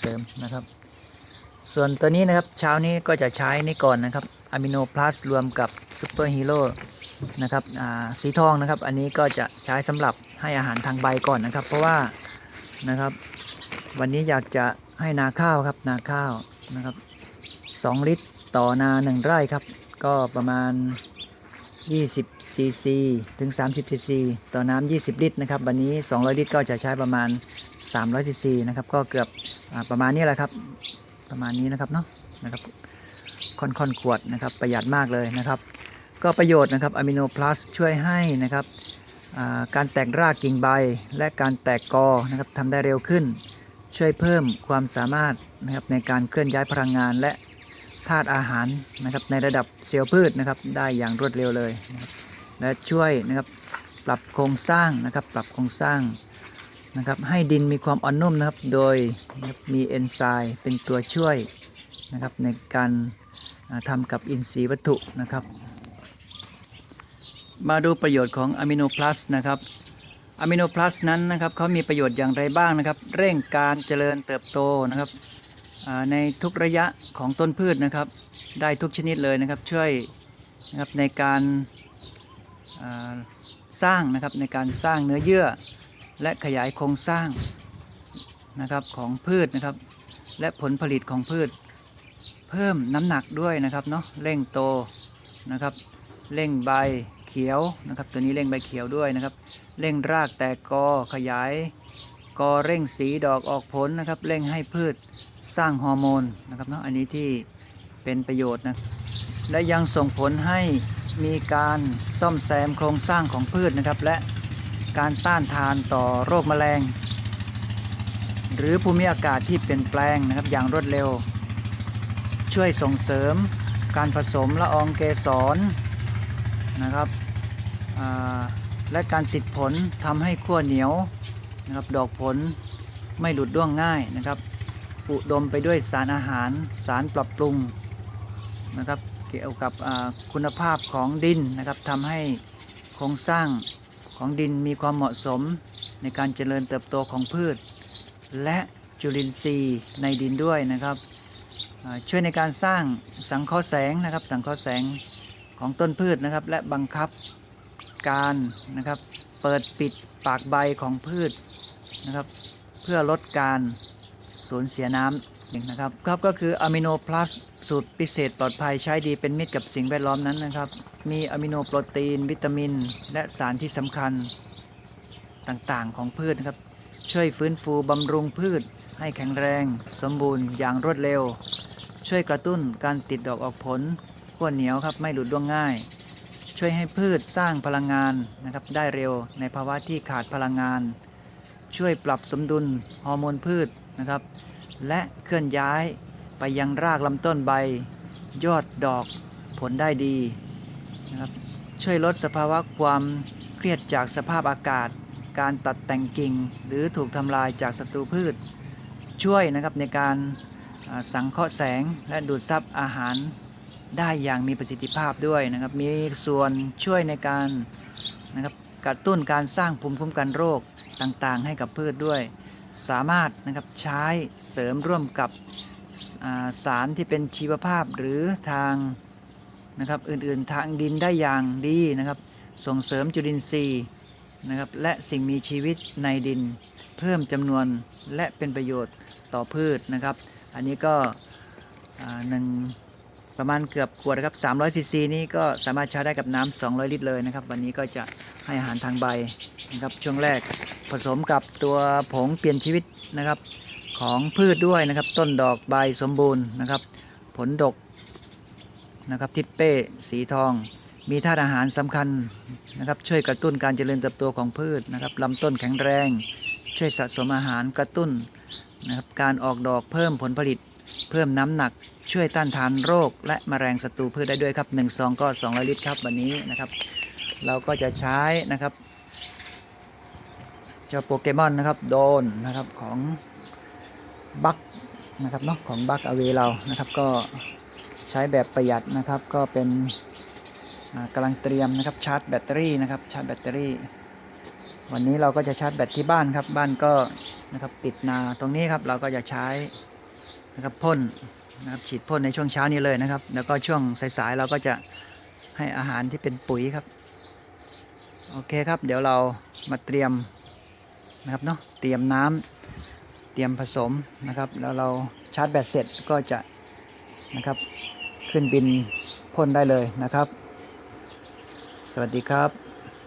เสริมนะครับ ส่วนตัวนี้นะครับเช้านี้ก็จะใช้นี่ก่อนนะครับอะมิโนพลัสรวมกับซูเปอร์ฮีโร่นะครับสีทองนะครับ อันนี้ก็จะใช้สำหรับให้อาหารทางใบก่อนนะครับ เพราะว่านะครับ วันนี้อยากจะให้นาข้าวครับนาข้าวนะครับ 2 ลิตรต่อนา 1 ไร่ครับ ก็ประมาณ 20ซีซีถึง 30ซีซีต่อน้ำ 20 ลิตรนะครับ วันนี้ 200 ลิตรก็จะใช้ประมาณ 300ซีซีนะครับ ก็เกือบอประมาณนี้แหละครับ ประมาณนี้นะครับเนาะนะครับค่อนๆขวดนะครับ ประหยัดมากเลยนะครับ ก็ประโยชน์นะครับอะมิโนพลัสช่วยให้นะครับการแตกรากกิ่งใบ และการแตกกอนะครับทำได้เร็วขึ้น ช่วยเพิ่มความสามารถนะครับในการเคลื่อนย้ายพลังงานและ ธาตุอาหารนะครับในระดับเซลล์พืชนะครับได้อย่างรวดเร็วเลยนะครับและช่วยนะครับปรับโครงสร้างนะครับปรับโครงสร้างนะครับให้ดินมีความอ่อนนุ่มนะครับโดยมีเอนไซม์เป็นตัวช่วยนะครับในการอ่าทำกับอินทรีย์วัตถุนะครับ มาดูประโยชน์ของอะมิโนพลัสนะครับอะมิโนพลัสนั้นนะครับเขามีประโยชน์อย่างไรบ้างนะครับ เร่งการเจริญเติบโตนะครับ ในทุกระยะของต้นพืชนะครับ ได้ทุกชนิดเลยนะครับ ช่วยนะครับในการสร้างนะครับในการสร้างเนื้อเยื่อ และขยายโครงสร้างนะครับของพืชนะครับ และผลผลิตของพืช เพิ่มน้ำหนักด้วยนะครับเนาะเร่งโตนะครับ เร่งใบเขียวนะครับ ตัวนี้เร่งใบเขียวด้วยนะครับ เร่งรากแตกกอขยาย กอเร่งสีดอกออกผลนะครับ เร่งให้พืชสร้างฮอร์โมนนะครับเนาะอันนี้ที่เป็นประโยชน์นะและยังส่งผลให้มีการซ่อมแซมโครงสร้างของพืชนะครับ และการต้านทานต่อโรคแมลง หรือภูมิอากาศที่เปลี่ยนแปลงนะครับอย่างรวดเร็ว ช่วยส่งเสริมการผสมละอองเกสรนะครับและการติดผลทำให้ขั้วเหนียว นะครับดอกผลไม่หลุดร่วงง่ายนะครับ อุดมไปด้วยสารอาหารสารปรับปรุงนะครับ เกี่ยวกับคุณภาพของดินนะครับทำให้โครงสร้างของดินมีความเหมาะสมในการเจริญเติบโตของพืช และจุลินทรีย์ในดินด้วยนะครับช่วยในการสร้างสังเคราะห์แสงนะครับ สังเคราะห์แสงของต้นพืชนะครับ และบังคับ การนะครับ เปิดปิดปากใบของพืชนะครับ เพื่อลดการสูญเสียน้ำหนึ่งนะครับครับก็คืออะมิโนพลัสสูตรพิเศษปลอดภัยใช้ดีเป็นมิตรกับสิ่งแวดล้อมนั้นนะครับ มีอะมิโนโปรตีน วิตามิน และสารที่สำคัญต่างๆของพืชนะครับ ช่วยฟื้นฟูบำรุงพืช ให้แข็งแรง สมบูรณ์อย่างรวดเร็ว ช่วยกระตุ้นการติดดอกออกผลขั้วเหนียวครับไม่หลุดร่วงง่าย ช่วยให้พืชสร้างพลังงานนะครับได้เร็วในภาวะที่ขาดพลังงาน ช่วยปรับสมดุลฮอร์โมนพืชนะครับ และเคลื่อนย้ายไปยังรากลำต้นใบ ยอดดอกผลได้ดีนะครับช่วยลดสภาวะความเครียดจากสภาพอากาศ การตัดแต่งกิ่ง หรือถูกทำลายจากศัตรูพืช ช่วยนะครับในการสังเคราะห์แสงและดูดซับอาหาร ได้อย่างมีประสิทธิภาพด้วยนะครับ มีส่วนช่วยในการนะครับกระตุ้นการสร้างภูมิคุ้มกันโรคต่างๆ ให้กับพืชด้วย สามารถนะครับใช้เสริมร่วมกับสารที่เป็นชีวภาพหรือทางนะครับอื่นๆทางดินได้อย่างดีนะครับ ส่งเสริมจุลินทรีย์นะครับและสิ่งมีชีวิตในดินเพิ่มจำนวนและเป็นประโยชน์ต่อพืชนะครับ อันนี้ก็หนึ่ง ประมาณเกือบขวดนะครับ300ซีซีนี้ก็สามารถใช้ได้กับน้ำ200 ลิตรเลยนะครับ วันนี้ก็จะให้อาหารทางใบนะครับช่วงแรกผสมกับตัวผงเปลี่ยนชีวิตนะครับของพืชด้วยนะครับ ต้นดอกใบสมบูรณ์นะครับ ผลดกนะครับทิศเป้สีทอง มีธาตุอาหารสำคัญนะครับ ช่วยกระตุ้นการเจริญเติบโตของพืชนะครับลำต้นแข็งแรง ช่วยสะสมอาหารกระตุ้นนะครับการออกดอกเพิ่มผลผลิต เพิ่มน้ำหนักช่วยต้านทานโรค และแมลงศัตรูพืชได้ด้วยครับ1ซองก็200ลิตรครับวันนี้นะครับ เราก็จะใช้นะครับเจ้าโปเกมอนนะครับโดนนะครับของบัคนะครับเนาะของบัคอเวเรานะครับก็ใช้แบบประหยัดนะครับก็เป็นอ่ากำลังเตรียมนะครับชาร์จแบตเตอรี่นะครับชาร์จแบตเตอรี่ วันนี้เราก็จะชาร์จแบตที่บ้านครับบ้านก็นะครับติดนาตรงนี้ครับเราก็จะใช้ นะครับพ่นนะครับฉีดพ่นในช่วงเช้านี้เลยนะครับ แล้วก็ช่วงสายๆเราก็จะให้อาหารที่เป็นปุ๋ยครับ โอเคครับ เดี๋ยวเรามาเตรียมนะครับเนาะเตรียมน้ำเตรียมผสมนะครับ แล้วเราชาร์จแบตเสร็จก็จะนะครับขึ้นบินพ่นได้เลยนะครับ สวัสดีครับ